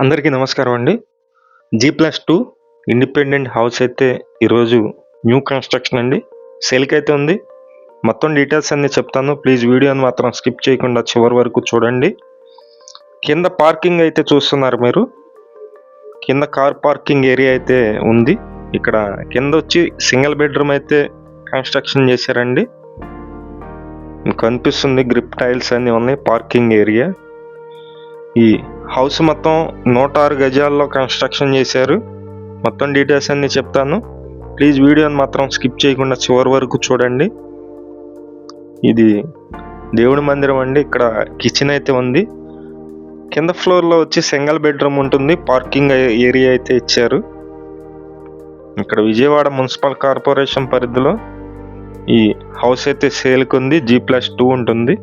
అందరికీ నమస్కారం అండి. G plus two independent house అయితే ఈరోజు న్యూ కన్స్ట్రక్షన్ అండి. సేల్కి అయితే ఉంది. మొత్తం డీటెయిల్స్ అన్ని చెప్తాను. ప్లీజ్ వీడియోని మాత్రం స్కిప్ చేయకుండా చివరి వరకు చూడండి. కింద పార్కింగ్ అయితే చూస్తున్నారు మీరు. కింద కార్ పార్కింగ్ ఏరియా అయితే ఉంది. ఇక్కడ కింద వచ్చి సింగిల్ బెడ్రూమ్ అయితే కన్స్ట్రక్షన్ చేశారండి. మీకు కనిపిస్తుంది గ్రిప్ టైల్స్ అన్నీ ఉన్నాయి పార్కింగ్ ఏరియా ఈ హౌస్ మొత్తం నూట ఆరు గజాల్లో కన్స్ట్రక్షన్ చేశారు. మొత్తం డీటెయిల్స్ అన్ని చెప్తాను. ప్లీజ్ వీడియోని మాత్రం స్కిప్ చేయకుండా చివరి వరకు చూడండి. ఇది దేవుడి మందిరం అండి. ఇక్కడ కిచెన్ అయితే ఉంది. కింద ఫ్లోర్లో వచ్చి సింగిల్ బెడ్రూమ్ ఉంటుంది. పార్కింగ్ ఏరియా అయితే ఇచ్చారు. ఇక్కడ విజయవాడ మున్సిపల్ కార్పొరేషన్ పరిధిలో ఈ హౌస్ అయితే సేల్కి ఉంది జీ ప్లస్ టూ ఉంటుంది.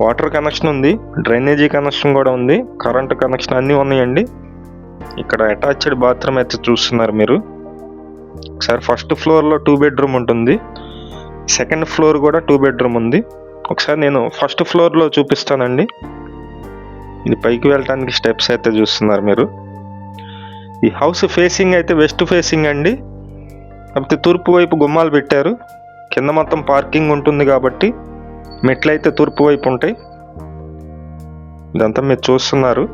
వాటర్ కనెక్షన్ ఉంది డ్రైనేజీ కనెక్షన్ కూడా ఉంది కరెంట్ కనెక్షన్ అన్నీ ఉన్నాయండి. ఇక్కడ అటాచ్డ్ బాత్రూమ్ అయితే చూస్తున్నారు మీరు. ఒకసారి ఫస్ట్ ఫ్లోర్లో టూ బెడ్రూమ్ ఉంటుంది. సెకండ్ ఫ్లోర్ కూడా టూ బెడ్రూమ్ ఉంది. ఒకసారి నేను ఫస్ట్ ఫ్లోర్లో చూపిస్తానండి. ఇది పైకి వెళ్ళటానికి స్టెప్స్ అయితే చూస్తున్నారు మీరు. ఈ హౌస్ ఫేసింగ్ అయితే వెస్ట్ ఫేసింగ్ అండి. కాకపోతే తూర్పు వైపు గుమ్మాలు పెట్టారు. కింద మొత్తం పార్కింగ్ ఉంటుంది కాబట్టి మెట్లు అయితే తూర్పు వైపు ఉంటాయి. ఇదంతా మీరు చూస్తున్నారు.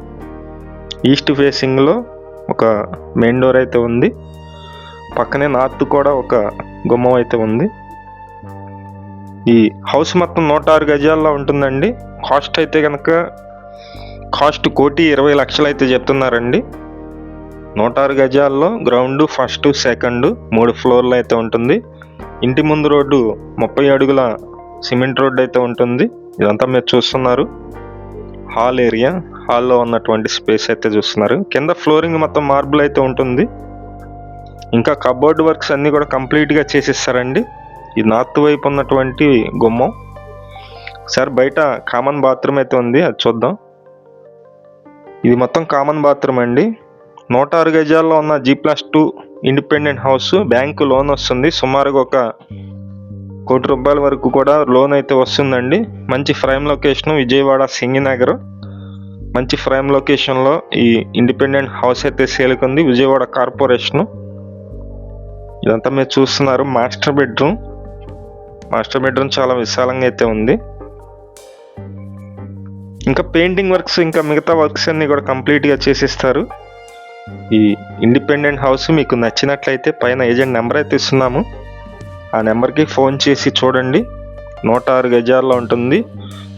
ఈస్ట్ ఫేసింగ్లో ఒక మెయిన్ డోర్ అయితే ఉంది. పక్కనే నార్త్ కూడా ఒక గుమ్మం అయితే ఉంది. ఈ హౌస్ మొత్తం నూట ఆరు గజాల్లో ఉంటుందండి. కాస్ట్ అయితే కనుక కాస్ట్ కోటి ఇరవై లక్షలు అయితే చెప్తున్నారండి. నూట ఆరు గజాల్లో గ్రౌండ్ ఫస్ట్ సెకండ్ మూడు ఫ్లోర్లు అయితే ఉంటుంది. ఇంటి ముందు రోడ్డు ముప్పై అడుగుల సిమెంట్ రోడ్ అయితే ఉంటుంది. ఇదంతా మీరు చూస్తున్నారు. Hall area. హాల్లో ఉన్నటువంటి స్పేస్ అయితే చూస్తున్నారు. కింద ఫ్లోరింగ్ మొత్తం మార్బుల్ అయితే ఉంటుంది. ఇంకా కబోర్డ్ వర్క్స్ అన్నీ కూడా కంప్లీట్గా చేసిస్తారండి. ఈ నార్త్ వైపు ఉన్నటువంటి గుమ్మం. సార్ బయట కామన్ బాత్రూమ్ అయితే ఉంది. అది చూద్దాం. ఇది మొత్తం కామన్ బాత్రూమ్ అండి. నూట ఆరు గజాల్లో ఉన్న G plus two independent house. Bank loan వస్తుంది. సుమారుగా ఒక కోటి రూపాయల వరకు కూడా లోన్ అయితే వస్తుందండి. మంచి ఫ్రైమ్ లొకేషన్ విజయవాడ సింగినగర్. మంచి ఫ్రైమ్ లొకేషన్లో ఈ ఇండిపెండెంట్ హౌస్ అయితే సేల్కి ఉంది విజయవాడ కార్పొరేషన్ ఇదంతా మీరు చూస్తున్నారు మాస్టర్ బెడ్రూమ్ మాస్టర్ బెడ్రూమ్ చాలా విశాలంగా అయితే ఉంది. ఇంకా పెయింటింగ్ వర్క్స్ ఇంకా మిగతా వర్క్స్ అన్ని కూడా కంప్లీట్గా చేసిస్తారు. ఈ ఇండిపెండెంట్ హౌస్ మీకు నచ్చినట్లయితే పైన ఏజెంట్ నెంబర్ అయితే ఇస్తున్నాము. ఆ నెంబర్కి ఫోన్ చేసి చూడండి. నూట ఆరు గజాల్లో ఉంటుంది.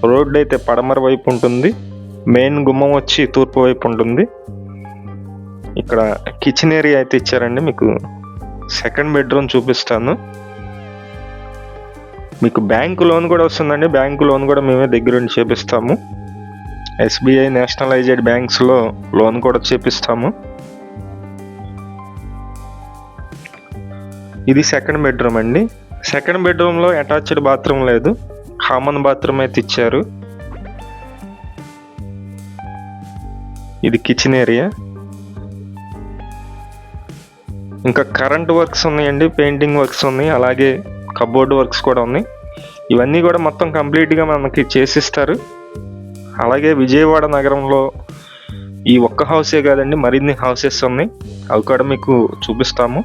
రోడ్డు అయితే పడమర వైపు ఉంటుంది. మెయిన్ గుమ్మం వచ్చి తూర్పు వైపు ఉంటుంది. ఇక్కడ కిచెన్ ఏరియా అయితే ఇచ్చారండి మీకు. సెకండ్ బెడ్రూమ్ చూపిస్తాను. మీకు బ్యాంకు లోన్ కూడా వస్తుందండి. బ్యాంకు లోన్ కూడా మేమే దగ్గరుండి చేపిస్తాము. ఎస్బీఐ నేషనలైజెడ్ బ్యాంక్స్లో లోన్ కూడా చేపిస్తాము. ఇది సెకండ్ బెడ్రూమ్ అండి. సెకండ్ బెడ్రూమ్లో అటాచ్డ్ బాత్రూమ్ లేదు. కామన్ బాత్రూమ్ అయితే ఇచ్చారు. ఇది కిచెన్ ఏరియా ఇంకా కరెంట్ వర్క్స్ ఉన్నాయండి పెయింటింగ్ వర్క్స్ ఉన్నాయి అలాగే కబోర్డ్ వర్క్స్ కూడా ఉన్నాయి. ఇవన్నీ కూడా మొత్తం కంప్లీట్గా మనకి చేసిస్తారు. అలాగే విజయవాడ నగరంలో ఈ ఒక్క హౌసే కాదండి మరిన్ని హౌసెస్ ఉన్నాయి. అవి కూడా మీకు చూపిస్తాము.